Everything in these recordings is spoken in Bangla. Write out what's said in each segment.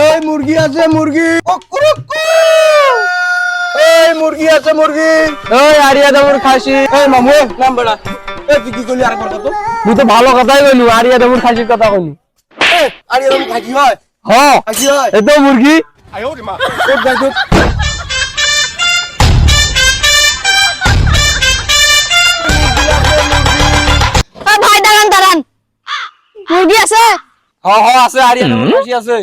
এই মুরগি আছে মুরগি। এই মুরগি আছে মুরগি। ওই আরিয়া দেবুর খাসি। এই মামু নাম বেড়া। এই তুই কি করলি আরেকবার কত? তুই তো ভালো কথাই কইলু আরিয়া দেবুর খাসির কথা কইলু। এই আরে এরকম খাকি হয়। হ। খাকি হয়। এ তো মুরগি। তোর দেখ তোর ও ভাই দাঁড়ান দাঁড়ান। মুরগি আছে? হ হ আছে আরিয়া দেবুর খাসি আছে।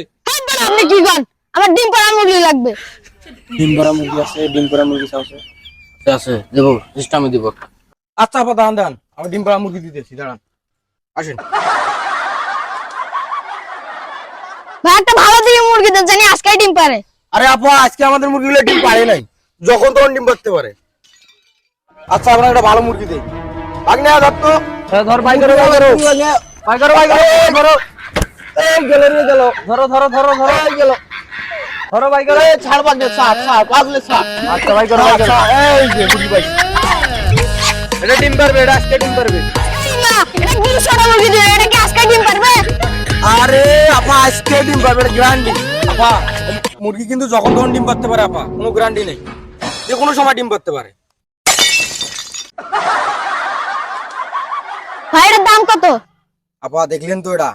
আপনি কি আমার ডিম পাড়া মুরগি লাগবে। ডিম মুরগি আছে ডিম মুরগি আছে আছে। দেব সিস্টেমে দিব। আচ্ছা আপা দাঁড়ান দাঁড়ান। আমি ডিম মুরগি দিতেছি দাঁড়ান। আসেন। ভাই একটা ভালো দিকে মুরগি দেন জানি আজকে ডিম পারে আরে আপা আজকে আমাদের মুরগিগুলো ডিম পারে নাই। যখন তখন ডিম পারতে পারে। আচ্ছা আমরা একটা ভালো মুরগি দেই। ভাগ্নে ধর তো ধর ভাই করো ভাই করো ভাই করো ভাই করো এই গেল রে গেল। ধরো ধরো ধরো ধরো। এই গেল। ধরো ভাই করো এই ছাড় ভাগ্নে ছাড় ছাড় পাগলে ছাড়। আচ্ছা ভাই ভাই করো আচ্ছা এই যে মুরগি পাইছি এটা ডিম পারবে এটা আজকে ডিম পারবে। না এটা দুশোটা মুরগি দিবে এটা কি আজকে ডিম পারবে? আরে আপা আজকে ডিম পারবে এটা গ্যারান্টি আপা মুরগি কিন্তু যখন তখন ডিম পারতে পারে আপা। কোনো গ্যারান্টি নেই। যে কোনো সময় ডিম পারতে পারে। ভাই এটার দাম কত? আপা দেখলেন তো এটা।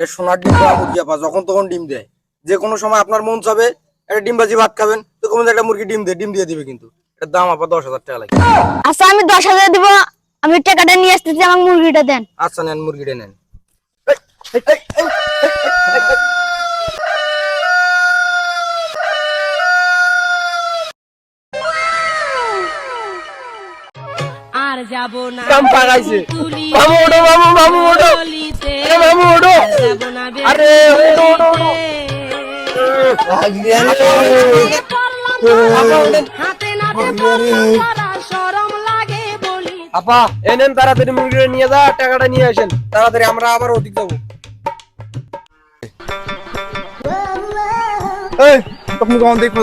এটা সোনার ডিম মুরগি আপা যখন তখন ডিম দেয়। যে কোনো সময় আপনার মন চাবে একটা ডিম বাজি ভাত খাবেন তো কোনো একটা মুরগি ডিম দেয় ডিম দিয়ে দিবে কিন্তু। এটার দাম আপা দশ হাজার টাকা লাগে। আচ্ছা আমি দশ হাজার দিব আমি টাকাটা নিয়ে আসতেছি আমার মুরগিটা দেন। আচ্ছা নেন মুরগিটা নেন। আর যাব না কাম পাকাইছে। তুলি মামু ওঠো মামু মামু ওঠো। মামু ওঠো যাব না আরে আপা এনেন তাড়াতাড়ি মুরগিটা নিয়ে যা টাকাটা নিয়ে আসেন। তাড়াতাড়ি আমরা আবার ওদিক যাব। এই আপনি কখন দেখব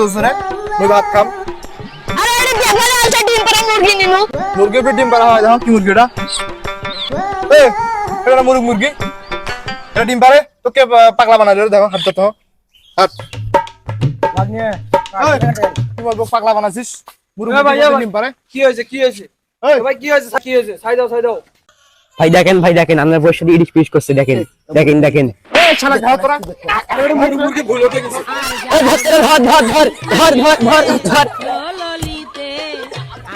ভাত খাম। ডিম মুরগির হয় কি মুরগিটা। মুরগি। এটা ডিম পারে? তোকে পাগলা বানাই রে দেখো হাত তো হাত। কি? বলব পাগলা বানাছিস। ডিম পারে। কি হয়েছে কি হয়েছে? ভাই কি হয়েছে কি হয়েছে? ছাই দাও ছাই দাও। ভাই দেখেন ভাই দেখেন আপনার বয়স সাথে ইডিশ পিস করছে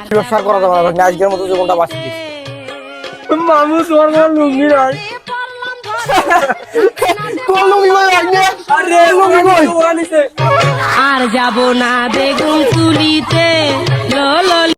ব্যবসা করা যাবে আজকের মতো জীবনটা বাঁচিয়ে মামু তোমার লুঙ্গি আরে যাব না বেগুন তুলিতে